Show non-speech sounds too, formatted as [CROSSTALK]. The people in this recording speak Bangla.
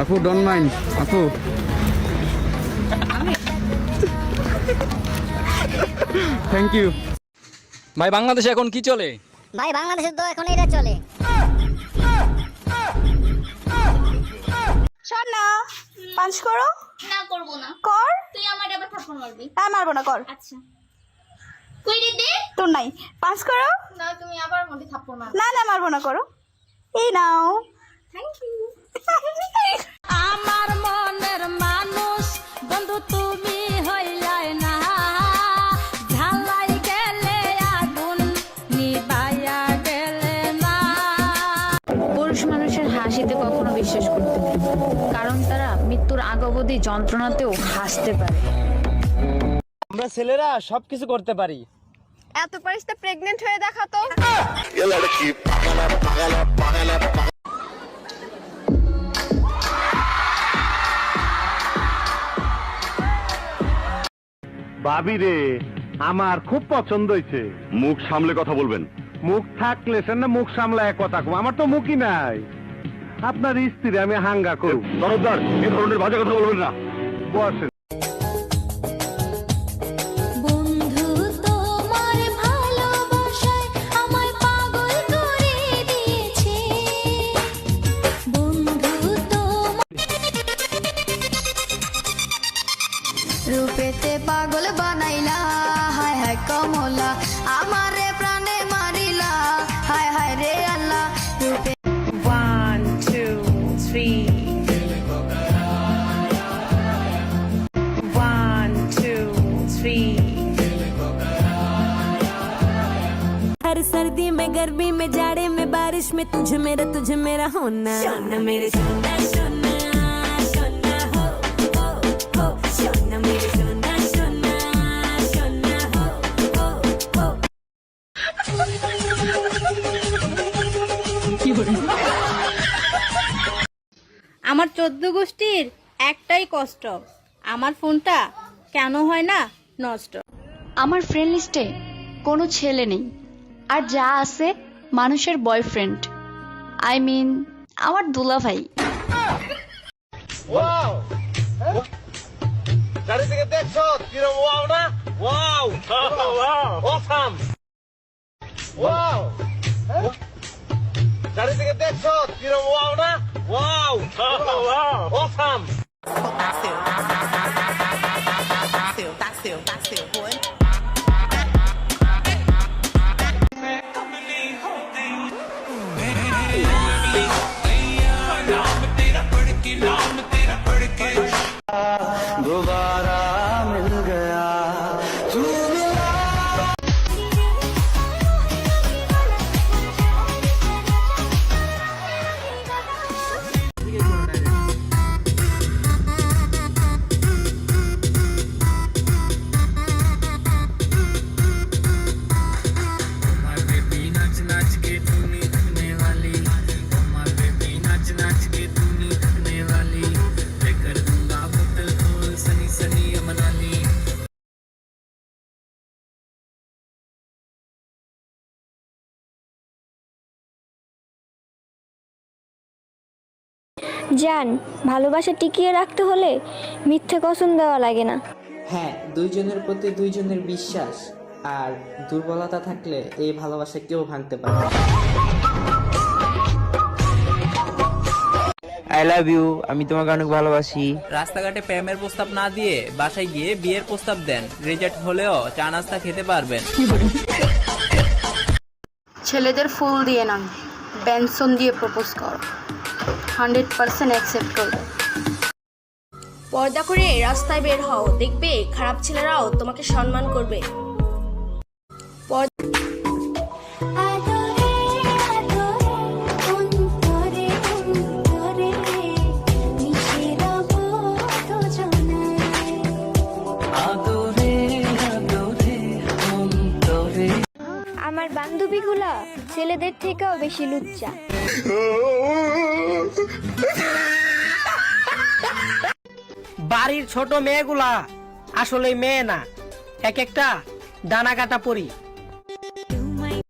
আপু ডোন্ট মাইন্ড আপু থ্যাংক ইউ ভাই বাংলাদেশে এখন কি চলে? ভাই বাংলাদেশে তো এখন এটা চলে। শোন না পাঞ্চ করো। না করব না। কর। তুই আমার আবার থাপ্পড় মারবি তাই মারবো না কর। আচ্ছা। কই রে দে তোর নাই। পাঞ্চ করো। না তুমি আবার মধ্যে থাপ্পড় না না মারবো না করো। এই নাও। থ্যাংক ইউ [LAUGHS] আমার মনের মানুষ বন্ধু তুমি হইলাই না। ঝালাই গেলে আগুন নিবাইয়া গেলে না। পুরুষ মানুষের হাসিতে কখনো বিশ্বাস করতে নেই কারণ তারা মৃত্যুর আগ অবধি যন্ত্রণাতেও হাসতে পারে। আমরা ছেলেরা সবকিছু করতে পারি। এত পারিস তো প্রেগনেন্ট হয়ে দেখা তো ভাবি রে আমার খুব পছন্দ হয়েছে মুখ সামলে কথা বলবেন। মুখ থাকলে সে না মুখ সামলায় কথা কম। আমার তো মুখই নাই। আপনার স্ত্রী আমি হাঙ্গা করব। দরদার এ ধরনের বাজে কথা বলবেন না। বসেন রূপেতে পাগল বানাইলা হায় হায় কমলা আমারে প্রাণে মারিলা হায় হায় রে আল্লাহ রূপে one two three one two three हर सर्दी में गर्मी में जाड़े में बारिश में तुझे मेरा तुझे मेरा होना सोना मेरे सोना सोना আমার চোদ্দ গোষ্ঠীর একটাই কষ্ট। আমার ফোনটা কেন হয় না নষ্ট। আমার ফ্রেন্ড লিস্টে কোনো ছেলে নেই। আর যা আছে মানুষের বয়ফ্রেন্ড আই মিন আমার দুলা ভাই গাড়ি দেখছ? কিরম ওয়াও না? ওয়াও অসাম [LAUGHS] ওয়াও গাড়ি থেকে দেখছ কিরম ওয়াও না ওয়াও অসাম জান ভালোবাসা টিকিয়ে রাখতে হলে মিথ্যে কসম দেওয়া লাগে না। হ্যাঁ দুইজনের প্রতি দুইজনের বিশ্বাস আর দুর্বলতা থাকলে এই ভালোবাসা কেউ ভাঙতে পারে আই লাভ ইউ আমি তোমাকে অনেক ভালোবাসি। রাস্তাঘাটে প্রেমের প্রস্তাব না দিয়ে বাসায় গিয়ে বিয়ের প্রস্তাব দেন। রেজাল্ট হলেও চা নাস্তা খেতে পারবেন। ছেলেদের ফুল দিয়ে না বেনসন দিয়ে প্রপোজ কর। হান্ড্রেড পার্সেন্ট অ্যাকসেপ্ট করবে। পর্দা করে রাস্তায় বের হও দেখবে খারাপ ছেলেরাও তোমাকে সম্মান করবে। আমার বান্ধবীগুলা ছেলেদের থেকেও বেশি লুচ্চা। বাড়ির ছোট মেয়েগুলা আসলে মেয়ে না। এক একটা দানা কাটা পরি।